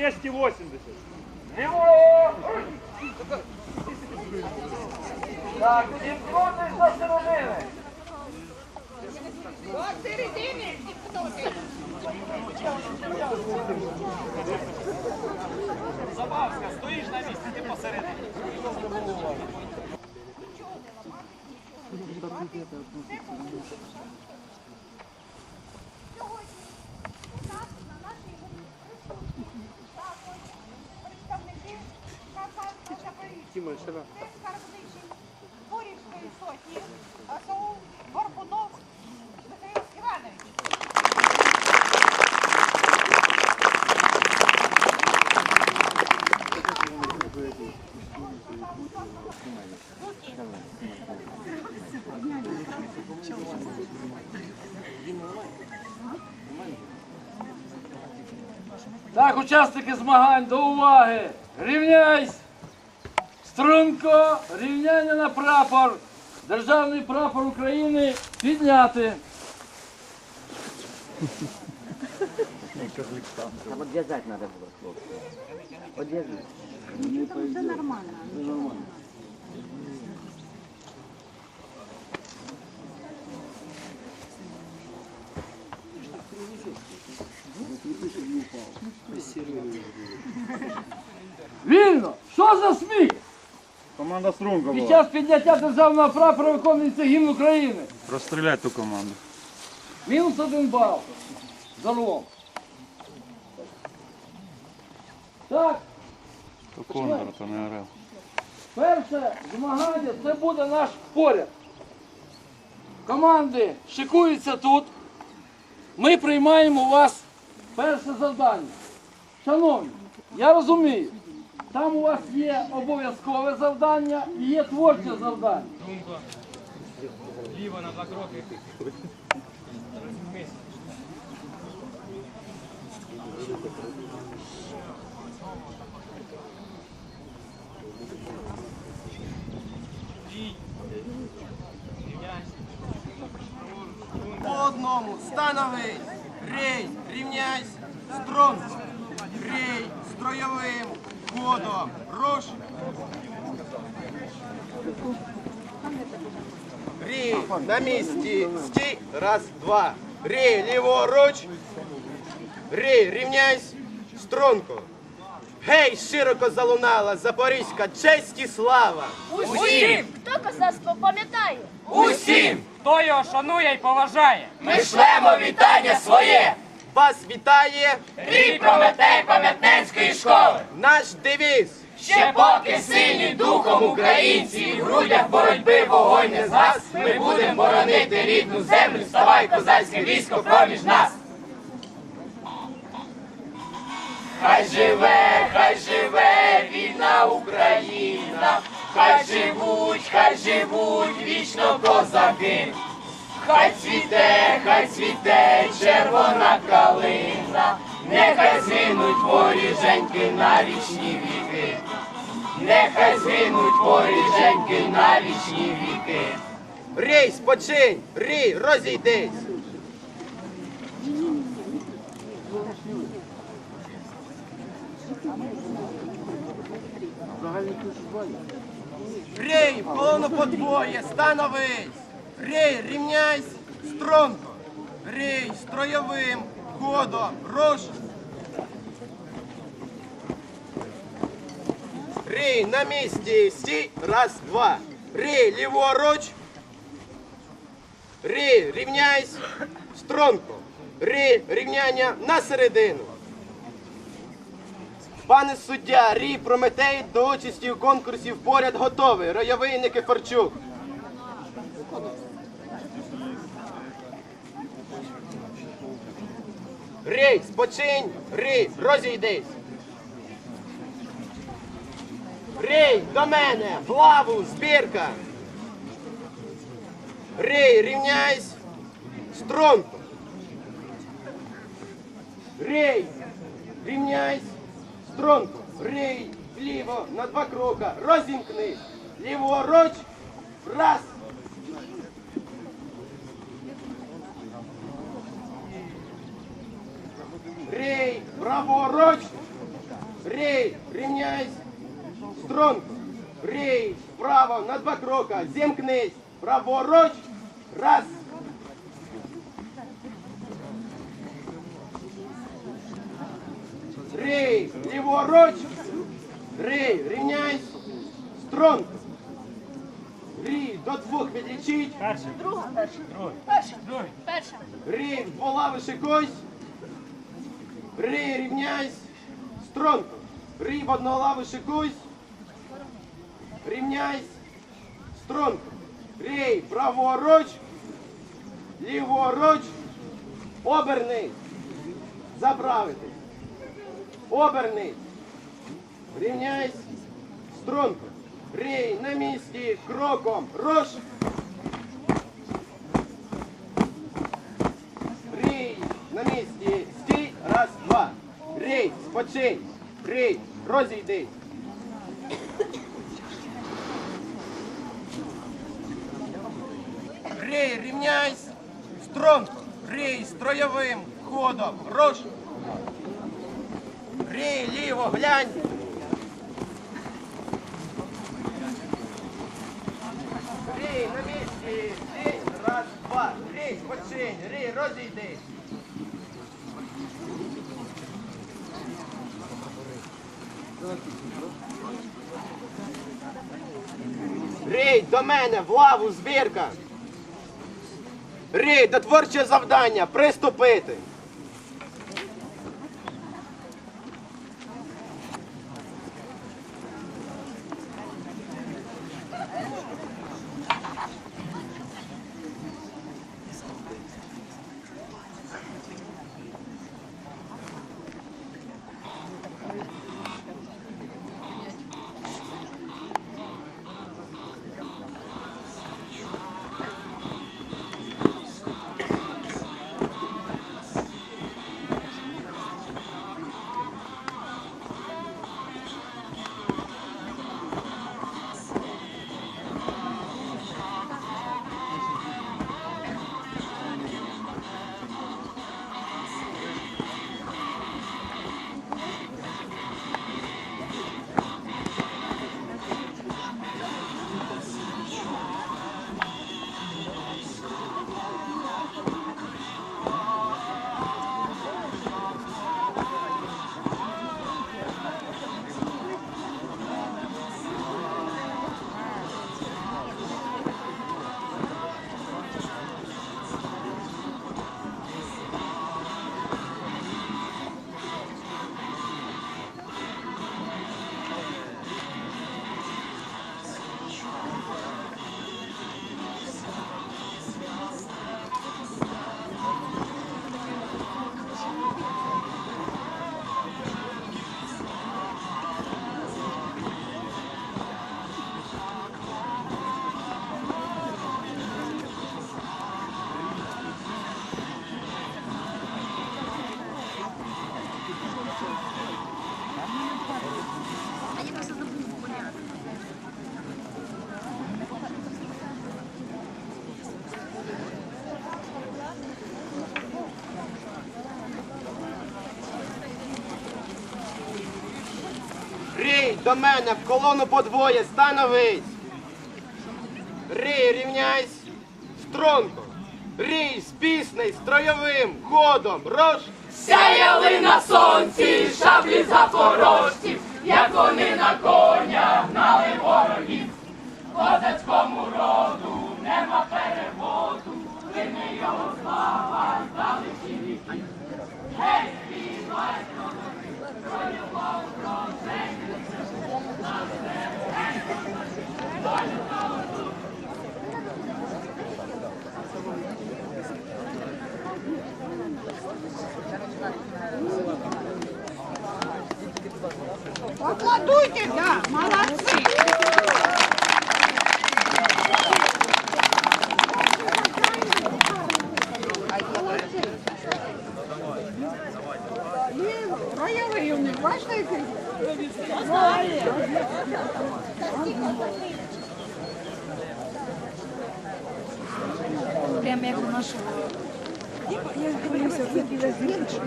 280. Ліво! Так, зімкнутись до середини. Посередині. Забавська, стоїш на місці, ти посередині. Сьогодні Запоріжжя. Це скарбничий Борівської сотні АСОУ Горбунов Іванович. Так, учасники змагань, до уваги! Рівняйсь! Струнко, рівняння на прапор. Державний прапор України підняти. Там отвязать надо было, хлопцы. Отвязать. Вільно! Що за сміх? Команда струнка Під була. час підняття державного прапора виконується гімн України. Розстріляти ту команду. Мінус один бал. Загалом. Так, То кондор, то не орел. перше змагання це буде наш поряд. Команди шикуються тут. Ми приймаємо у вас перше завдання. Шановні, я розумію, там у вас є обов'язкове завдання і є творче завдання. Думка. Ліво на два кроки. По одному становий, рей, рей, строєвим, ходом, руш. Рій, на місці, стій, раз, два. Рій, ліворуч. Рій, рівняйсь, струнку. Гей, широко залунала запорізька честь і слава. Усім, хто козацтво пам'ятає? Усім, хто його шанує і поважає. Ми шлемо вітання своє Вас вітає Рій Прометей Пам'ятненської школи. наш девіз. Ще поки сильні духом українці, і в грудях боротьби вогонь не згас. Ми будемо боронити рідну землю, ставай козацьке військо проміж нас. Хай живе, хай живе вільна Україна, хай живуть, хай живуть вічно козаки. Хай цвіте, хай цвіте червона калина, нехай згинуть воріженьки на вічні віки, нехай згинуть воріженьки на вічні віки. Рій, спочинь, рій, розійдись. Рій, колону подвоє, становись. Рій, рівняйсь, струнко. Рій, строєвим, ходом, руш. Рій, на місці, стій, раз, два. Рій, ліворуч. Рі, рівняйсь, струнко. Рі, рівняння на середину. Пане суддя, Рі Прометей до участі у конкурсі в поряд готовий. Ройовий Никифорчук. Рій, спочинь, Рі, розійдись. Рій, до мене, в лаву, збірка. Рей, рівняйсь. Струнко. Рей, рівняйсь. Струнко. Рей, вліво, на два крока. Розімкнись. Ліворуч. Раз. Рей, праворуч. Рей, рівняйсь. Струнко. Рей, вправо, на два крока. Зімкнись. Праворуч. Раз. Рей, ліворуч. Рей, рівняйсь. Струнко. Рей, до двох відлічіть. Друга. Перша. Перша. Перша. Рей, в лави шикусь. Рей, рівняйсь. Струнко. Рей, в однолаву шикусь. Рівняйсь. Струнко. Рей, праворуч. Ліворуч. Обернись. Заправити. Обернись. Рівняйсь. Струнко. Рей, на місці. Кроком. Руш. Рей, на місці. Стій. Раз, два. Рей, спочинь. Рей, розійдись. Рей, рівняйсь. Стронг. Рей, строєвим ходом. Руш. Рей, ліво, глянь. Рей, на місці. Рей, раз, два. Рей, спочинь. Рей, розійдись. Рей, до мене, в лаву, збірка. Рей, до творчого завдання, приступити. Рей, до мене, в колону по двоє, становись. Рей, рівняйсь. Стронко. Рій спісний, строєвим ходом. рож. Сяяли на сонці шаблі запорожців, як вони на коня Аплодуйте, да, молодцы. Роєвий у них, бачите, який? Прямо як у нашого. Я дивлюся, це біле зірочка,